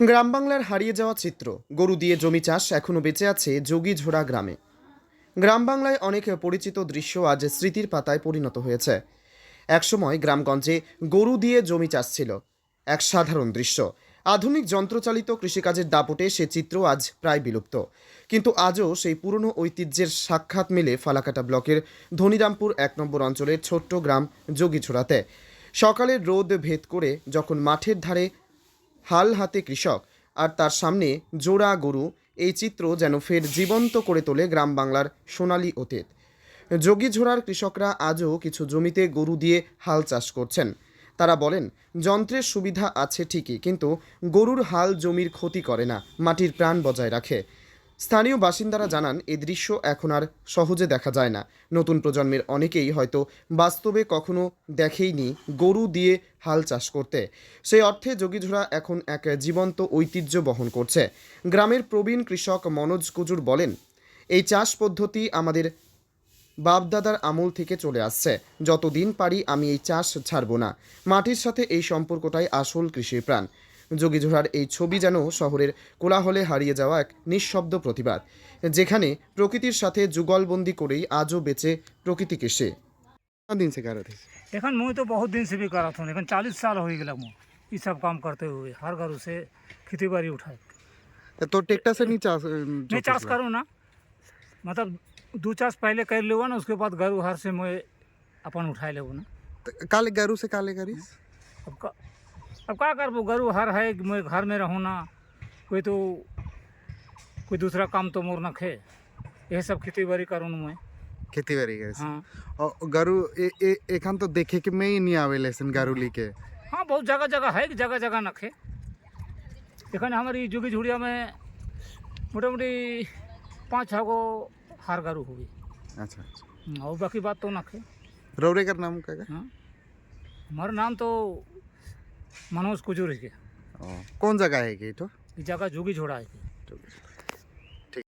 গ্রাম বাংলার হারিয়ে যাওয়া চিত্র, গরু দিয়ে জমি চাষ এখনও বেঁচে আছে যোগীঝোড়া গ্রামে। গ্রাম বাংলায় অনেক পরিচিত দৃশ্য আজ স্মৃতির পাতায় পরিণত হয়েছে। একসময় গ্রামগঞ্জে গরু দিয়ে জমি চাষ ছিল। এক সাধারণ দৃশ্য। আধুনিক যন্ত্রচালিত কৃষিকাজের দাপটে সে চিত্র আজ প্রায় বিলুপ্ত। কিন্তু আজও সেই পুরনো ঐতিহ্যের সাক্ষাৎ মেলে ফালাকাটা ব্লকের ধনিরামপুর এক নম্বর অঞ্চলের ছোট্ট গ্রাম যোগীছড়াতে সকালের রোদ ভেদ করে যখন মাঠের ধারে হাল হাতে কৃষক, আর তার সামনে জোড়া গরু, এই চিত্র যেন ফের জীবন্ত করে তোলে গ্রাম বাংলার সোনালী অতীত। যোগীঝোড়ার কৃষকরা আজও কিছু জমিতে গরু দিয়ে হাল চাষ করছেন। তারা বলেন, যন্ত্রের সুবিধা আছে ঠিকই, কিন্তু গরুর হাল জমির ক্ষতি করে না, মাটির প্রাণ বজায় রাখে। স্থানীয় বাসিন্দারা জানান, এ দৃশ্য এখন আর সহজে দেখা যায় না। নতুন প্রজন্মের অনেকেই হয়তো বাস্তবে কখনো দেখেইনি গরু দিয়ে হাল চাষ করতে। সেই অর্থে যোগীঝোড়া এখন এক জীবন্ত ঐতিহ্য বহন করছে। গ্রামের প্রবীণ কৃষক মনোজ কুজুর বলেন, এই চাষ পদ্ধতি আমাদের বাপদাদার আমল থেকে চলে আসছে। যতদিন পারি আমি এই চাষ ছাড়ব না। মাটির সাথে এই সম্পর্কটাই আসল কৃষির প্রাণ। যোগীঝোড়ার এই ছবি যেন শহরের কোলাহলে হারিয়ে যাওয়া এক নিঃশব্দ প্রতিবাদ যেখানে প্রকৃতির সাথে যুগলবন্দি করেই আজও বেঁচে প্রকৃতিকে সে कितना दिन से कर रहे थे एखन मुँह तो बहुत दिन से भी करत हूँ लेकिन चालीस साल हो गया मुँह ये सब काम करते हुए हर घर से खेती बाड़ी उठाए तो ट्रैक्टर से नहीं चास मैं चाष करूँ ना मतलब दू चाष पहले कर लेबो ना उसके बाद घर हर से मैं अपन उठाए लेबो ना काले गरु से काले करीस अब का अब का करबो गरु हर है मैं घर में रहूँ ना कोई तो कोई दूसरा काम तो मोर न खे। यही सब खेती बाड़ी करूँ मैं। खेती बाड़ी करे। हाँ। और गरु एखन तो देखे के में ही नहीं आवे लेसन गरु लेके। हाँ बहुत जगह जगह है कि जगह जगह नखे एखन हमारी जुगी झुड़िया में मोटामोटी पाँच छः गो हार गरु हुई अच्छा अच्छा। और बाकी बात तो नखे रौरे का नाम का हाँ। हमारा नाम तो मनोज कुजूर है कौन जगह है कि तो ये जगह जुगी झोड़ा है ठीक है।